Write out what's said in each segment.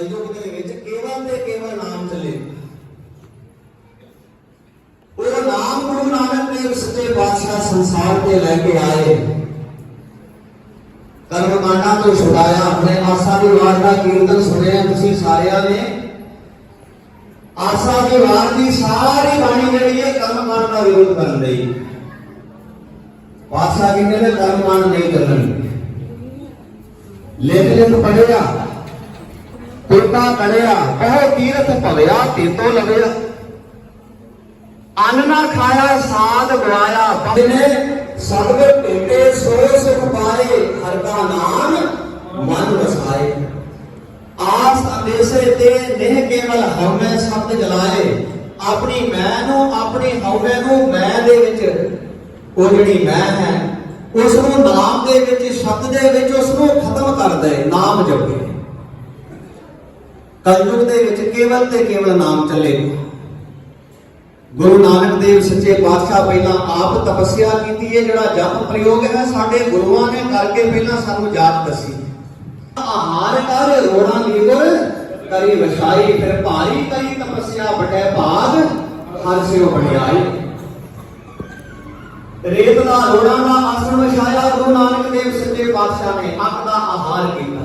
ਕਲਯੁਗ ਦੇ ਵਿੱਚ ਕੇਵਲ ਤੇ ਕੇਵਲ ਨਾਮ ਚੱਲੇ ਉਹ ਨਾਮ ਗੁਰੂ ਨਾਨਕ ਦੇਵ ਸੱਚੇ ਪਾਤਸ਼ਾਹ ਸੰਸਾਰ ਤੇ ਲੈ ਕੇ ਆਏ ਕਰਮ ਕਾਂਡਾਂ ਤੋਂ ਛੁਡਾਇਆ ਆਪਣੇ ਆਸਾ ਦੀ ਵਾਰ ਦਾ ਕੀਰਤਨ ਸੁਣਿਆ ਤੁਸੀਂ ਸਾਰਿਆਂ ਨੇ ਆਸਾ ਦੀ ਵਾਰ ਦੀ ਸਾਰੀ ਬਾਣੀ ਜਿਹੜੀ ਹੈ ਕਰਮ ਕਾਂਡ ਦਾ ਵਿਰੋਧ ਕਰਨ ਲਈ ਪਾਤਸ਼ਾਹ ਕਹਿੰਦੇ ਨੇ ਕਰਮ ਕਾਂਡ ਤੀਰਥ ਭਵਿਆ, ਤੇਤੋ ਲਵਿਆ। ਅੰਨ ਨਾ ਖਾਇਆ, ਸਾਧ ਗਵਾਇਆ ਪਦਨੇ ਸਤਿਗੁਰ ਭੇਟੇ, ਸੋਏ ਸੁਖ ਪਾਏ ਹਰ ਦਾ ਨਾਮ, ਮਨ ਵਸਾਏ। ਆਸ ਅੰਦੇਸੇ ਤੇ ਨਿਹ ਕੇਵਲ ਹਉਮੈ ਸ਼ਬਦ ਜਲਾਏ। ਆਪਣੀ ਮੈਂ ਨੂੰ, ਆਪਣੀ ਹਉਮੈ ਨੂੰ ਮੈਂ ਦੇ ਵਿੱਚ, ਉਹ ਜਿਹੜੀ ਮੈਂ ਹੈ ਉਸ ਨੂੰ ਨਾਮ ਦੇ ਵਿੱਚ, ਸ਼ਬਦ ਦੇ ਵਿੱਚ ਉਸ ਨੂੰ ਖਤਮ ਕਰ ਦੇ, ਨਾਮ ਜਪੇ। ਕਲਯੁਗ ਦੇ ਵਿੱਚ ਕੇਵਲ ਤੇ ਕੇਵਲ ਨਾਮ ਚੱਲੇ ਗੁਰੂ ਨਾਨਕ ਦੇਵ ਸੱਚੇ ਪਾਤਸ਼ਾਹ ਪਹਿਲਾਂ ਆਪ ਤਪੱਸਿਆ ਕੀਤੀ ਹੈ, ਜਿਹੜਾ ਜਪ ਪ੍ਰਯੋਗ ਹੈ, ਸਾਡੇ ਗੁਰੂਆਂ ਨੇ ਕਰਕੇ ਪਹਿਲਾਂ ਸਾਨੂੰ ਜਾਤ ਦੱਸੀ। ਆਹਾਰ ਕਰ ਰੋਣਾ ਲੀਵਰ, ਕਰੀ ਵਛਾਈ ਫਿਰ ਭਾਰੀ ਕਰੀ ਤਪੱਸਿਆ ਬਟੇ ਭਾਗ, ਹਰ ਸਿਓ ਬੜਿਆਈ ਰੇਤ ਦਾ ਰੋਣਾ ਦਾ ਆਸਣ ਵਿਛਾਇਆ ਗੁਰੂ ਨਾਨਕ ਦੇਵ ਸੱਚੇ ਪਾਤਸ਼ਾਹ ਨੇ, ਅੱਖ ਦਾ ਆਹਾਰ ਕੀਤਾ।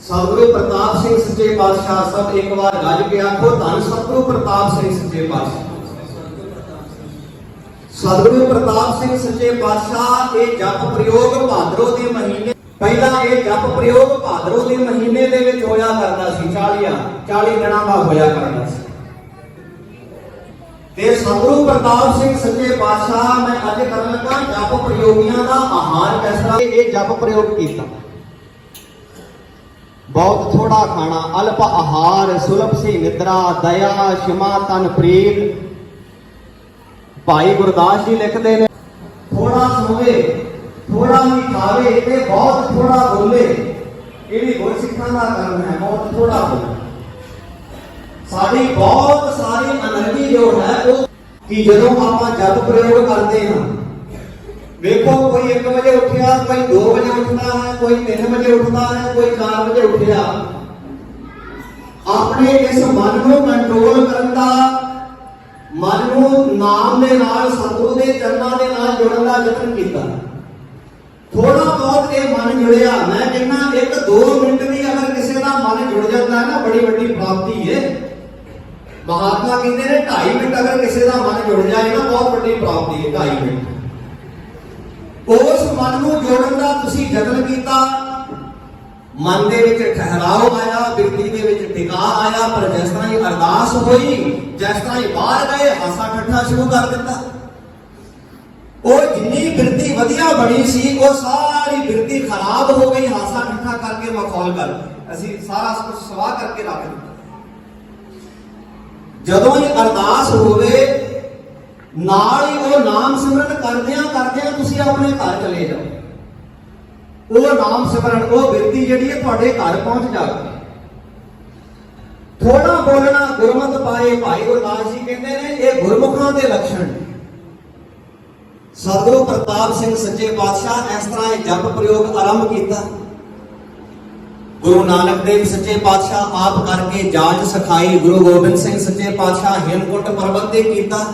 ਸਤਿਗੁਰੂ ਪ੍ਰਤਾਪ ਸਿੰਘ ਸੱਚੇ ਪਾਤਸ਼ਾਹ ਸਭ ਇੱਕ ਵਾਰ ਗੱਜ ਕੇ ਆਖੋ, ਧੰਨ ਸਤਿਗੁਰੂ ਪ੍ਰਤਾਪ ਸਿੰਘ ਸੱਚੇ ਪਾਤਸ਼ਾਹ। ਸਤਿਗੁਰੂ ਪ੍ਰਤਾਪ ਸਿੰਘ ਸੱਚੇ ਪਾਤਸ਼ਾਹ, ਇਹ ਜਪ ਪ੍ਰਯੋਗ ਭਾਦਰੋਂ ਦੇ ਮਹੀਨੇ ਪਹਿਲਾਂ ਇਹ ਜਪ ਪ੍ਰਯੋਗ ਭਾਦਰੋਂ ਦੇ ਮਹੀਨੇ ਦੇ ਵਿੱਚ ਹੋਇਆ ਕਰਦਾ ਸੀ 40 40 ਦਿਨਾਂ ਦਾ ਹੋਇਆ ਕਰਦਾ ਸੀ। ਤੇ ਸਤਿਗੁਰੂ ਪ੍ਰਤਾਪ ਸਿੰਘ ਸੱਚੇ ਪਾਤਸ਼ਾਹ, ਮੈਂ ਅੱਜ ਕਰਨ ਲੱਗਾ ਜਪ ਪ੍ਰਯੋਗੀਆਂ ਦਾ ਮਹਾਨ ਕਿਸ ਇਹ ਜਪ ਪ੍ਰਯੋਗ ਕੀਤਾ। ਬਹੁਤ ਥੋੜਾ ਖਾਣਾ, ਅਲਪ ਆਹਾਰ, ਸੁਲਭ ਸੀ ਨਿਦਰਾ, ਦਇਆ, ਸ਼ਮਾ, ਤਨ ਪ੍ਰੀਤ। ਭਾਈ ਗੁਰਦਾਸ ਜੀ ਲਿਖਦੇ ਨੇ, ਥੋੜਾ ਸੋਵੇ, ਥੋੜਾ ਹੀ ਖਾਵੇ ਤੇ ਬਹੁਤ ਥੋੜਾ ਬੋਲੇ। ਇਹ ਵੀ ਗੁਰਸਿੱਖਾਂ ਦਾ ਕਰਮ ਹੈ, ਬਹੁਤ ਥੋੜਾ ਬੋਲੇ। ਸਾਡੀ ਬਹੁਤ ਸਾਰੀ એનર્ਜੀ ਜੋ ਹੈ, ਉਹ ਕਿ ਜਦੋਂ ਆਪਾਂ ਜਦ ਪ੍ਰਯੋਗ ਕਰਦੇ ਹਾਂ ਵੇਖੋ ਕੋਈ 1 ਵਜੇ ਉੱਠਿਆ, ਕੋਈ 2 ਵਜੇ ਉੱਠਦਾ ਹੈ, ਕੋਈ 3 ਵਜੇ ਉੱਠਦਾ ਹੈ, ਕੋਈ 4 ਵਜੇ ਉੱਠਿਆ। ਆਪਣੇ ਇਸ ਮਨ ਨੂੰ ਕੰਟਰੋਲ ਕਰਨ ਦਾ, ਮਨ ਨੂੰ ਨਾਮ ਦੇ ਨਾਲ, ਸਤਿਗੁਰੂ ਦੇ ਚਰਨਾਂ ਦੇ ਨਾਲ ਜੁੜਨ ਦਾ ਯਤਨ ਕੀਤਾ। ਥੋੜਾ ਬਹੁਤ ਇਹ ਮਨ ਜੁੜਿਆ। ਮੈਂ ਕਹਿੰਦਾ, ਇੱਕ 2 ਮਿੰਟ ਵੀ ਅਗਰ ਕਿਸੇ ਦਾ ਮਨ ਜੁੜ ਜਾਂਦਾ ਹੈ ਨਾ, ਬੜੀ ਵੱਡੀ ਪ੍ਰਾਪਤੀ ਹੈ ਮਹਾਤਮਾ ਕਹਿੰਦੇ ਨੇ 2.5 ਮਿੰਟ ਅਗਰ ਕਿਸੇ ਦਾ ਮਨ ਜੁੜ ਜਾਏ ਨਾ, ਬਹੁਤ ਵੱਡੀ ਪ੍ਰਾਪਤੀ ਹੈ 2.5 ਮਿੰਟ। ਉਸ ਮਨ ਨੂੰ ਜੋੜਨ ਦਾ ਤੁਸੀਂ ਯਤਨ ਕੀਤਾ। ਮਨ ਦੇ ਵਿੱਚ ਠਹਿਰਾਓ ਆਇਆ, ਬਿਰਤੀ ਦੇ ਵਿੱਚ ਟਿਕਾ ਆਇਆ, ਪਰ ਜਿਸ ਤਰ੍ਹਾਂ ਹੀ ਅਰਦਾਸ ਹੋਈ, ਜਿਸ ਤਰ੍ਹਾਂ ਹੀ ਬਾਹਰ ਗਏ, ਹਾਸਾ ਠੱਠਾ ਸ਼ੁਰੂ ਕਰ ਦਿੱਤਾ। ਉਹ ਜਿੰਨੀ ਬਿਰਤੀ ਵਧੀਆ ਬਣੀ ਸੀ, ਉਹ ਸਾਰੀ ਬਿਰਤੀ ਖਰਾਬ ਹੋ ਗਈ, ਹਾਸਾ ਠੱਠਾ ਕਰਕੇ ਮਖੌਲ ਕਰ। ਅਸੀਂ ਸਾਰਾ ਕੁਝ ਸਵਾਹ ਕਰਕੇ ਰੱਖ ਦਿੱਤਾ। ਜਦੋਂ ਇਹ ਅਰਦਾਸ ਹੋਵੇ, ਨਾਲ ਹੀ ਉਹ ਨਾਮ ਸਿਮਰਨ ਕਰਦਿਆਂ ਕਰਦਿਆਂ ਤੁਸੀਂ ਆਪਣੇ ਘਰ ਚਲੇ ਜਾਓ। ਉਹ ਨਾਮ ਸਿਮਰਨ, ਉਹ ਬਿਰਤੀ ਜਿਹੜੀ ਹੈ ਤੁਹਾਡੇ ਘਰ ਪਹੁੰਚ ਜਾਵੇ। ਥੋੜਾ ਬੋਲਣਾ ਗੁਰਮਤ ਪਾਏ ਭਾਈ ਗੁਰਦਾਸ ਜੀ ਕਹਿੰਦੇ ਨੇ, ਇਹ ਗੁਰਮੁਖਾਂ ਦੇ ਲੱਛਣ ਨੇ। ਸਤਿਗੁਰੂ ਪ੍ਰਤਾਪ ਸਿੰਘ ਸੱਚੇ ਪਾਤਸ਼ਾਹ ਇਸ ਤਰ੍ਹਾਂ ਇਹ ਜਪ ਪ੍ਰਯੋਗ ਆਰੰਭ ਕੀਤਾ। ਗੁਰੂ ਨਾਨਕ ਦੇਵ ਸੱਚੇ ਪਾਤਸ਼ਾਹ ਆਪ ਕਰਕੇ ਜਾਚ ਸਿਖਾਈ, ਗੁਰੂ ਗੋਬਿੰਦ ਸਿੰਘ ਸੱਚੇ ਪਾਤਸ਼ਾਹ ਹਿਮਕੁੰਟ ਪਰਬਤ ਤੇ ਕੀਤਾ।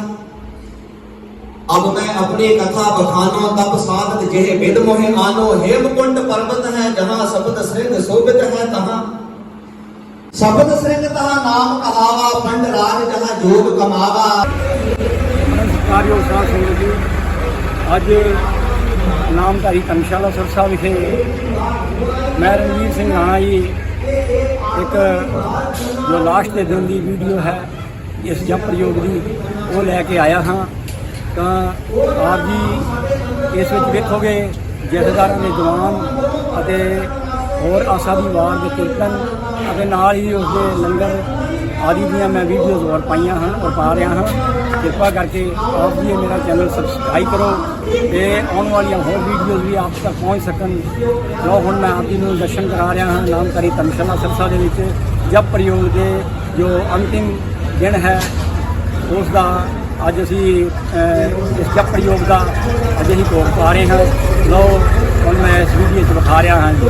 ਅਬ ਮੈਂ ਆਪਣੀ ਕਥਾ ਬਖਾਨੋ ਤਪ ਸਾਧਤ ਜਿਹੇ ਵਿਦ ਮੋਹਿ ਆਨੋ ਹੇਮਕੁੰਟ ਪਰਬਤ ਹੈ ਜਹਾਂ ਸਬਦ ਸ੍ਰਿੰਗ ਸੋਭਿਤ ਹੈ ਤਹਾਂ ਸਬਦ ਸ੍ਰਿੰਗ ਤਹਾਂ ਨਾਮ ਕਹਾਵਾ ਪੰਡ ਰਾਜ ਜਹਾਂ ਜੋਗ ਕਮਾਵਾ ਸਤਿਕਾਰਯੋਗ ਸਾਧ ਸੰਗਤ ਜੀ ਅੱਜ ਨਾਮਧਾਰੀ ਧਰਮਸ਼ਾਲਾ ਸਰਸਾ ਵਿਖੇ ਮੈਂ ਰਣਵੀਰ ਸਿੰਘ ਰਾਣਾ ਜੀ ਇੱਕ ਜੋ ਲਾਸਟ ਦੇ ਦਿਨ ਦੀ ਵੀਡੀਓ ਹੈ ਇਸ ਜਪ ਪ੍ਰਯੋਗ ਦੀ ਉਹ ਲੈ ਕੇ ਆਇਆ ਹਾਂ ਤਾਂ ਆਪ ਜੀ ਇਸ ਵਿੱਚ ਵੇਖੋਗੇ ਜਥੇਦਾਰਾਂ ਦੇ ਜਵਾਨ ਅਤੇ ਹੋਰ ਆਸਾ ਦੀ ਵਾਰ ਦੇ ਕੀਰਤਨ ਅਤੇ ਨਾਲ ਹੀ ਉਸ ਦੇ ਲੰਗਰ ਆਦਿ ਦੀਆਂ ਮੈਂ ਵੀਡੀਓਜ਼ ਹੋਰ ਪਾਈਆਂ ਹਨ ਔਰ ਪਾ ਰਿਹਾ ਹਾਂ। ਕਿਰਪਾ ਕਰਕੇ ਆਪ ਜੀ ਮੇਰਾ ਚੈਨਲ ਸਬਸਕ੍ਰਾਈਬ ਕਰੋ ਤੇ ਆਉਣ ਵਾਲੀਆਂ ਹੋਰ ਵੀਡੀਓਜ਼ ਵੀ ਆਪ ਤੱਕ ਪਹੁੰਚ ਸਕਣ। ਜੋ ਹੁਣ ਮੈਂ ਆਪ ਜੀ ਨੂੰ ਦਰਸ਼ਨ ਕਰਾ ਰਿਹਾ ਹਾਂ ਨਾਮਕਾਰੀ ਧਰਮਸ਼ਾਲਾ ਸਰਸਾ ਦੇ ਵਿੱਚ। ਜਪ ਪ੍ਰਯੋਗ ਦੇ ਜੋ ਅੰਤਿਮ ਦਿਨ ਹੈ, ਉਸ ਦਾ ਅੱਜ ਅਸੀਂ ਇਸ ਜਪ ਪ੍ਰਯੋਗ ਦਾ ਅੱਜ ਅਸੀਂ ਭੋਗ ਪਾ ਰਹੇ ਹਾਂ। ਲਓ, ਹੁਣ ਮੈਂ ਇਸ ਵੀਡੀਓ 'ਚ ਵਿਖਾ ਰਿਹਾ ਹਾਂ ਜੀ।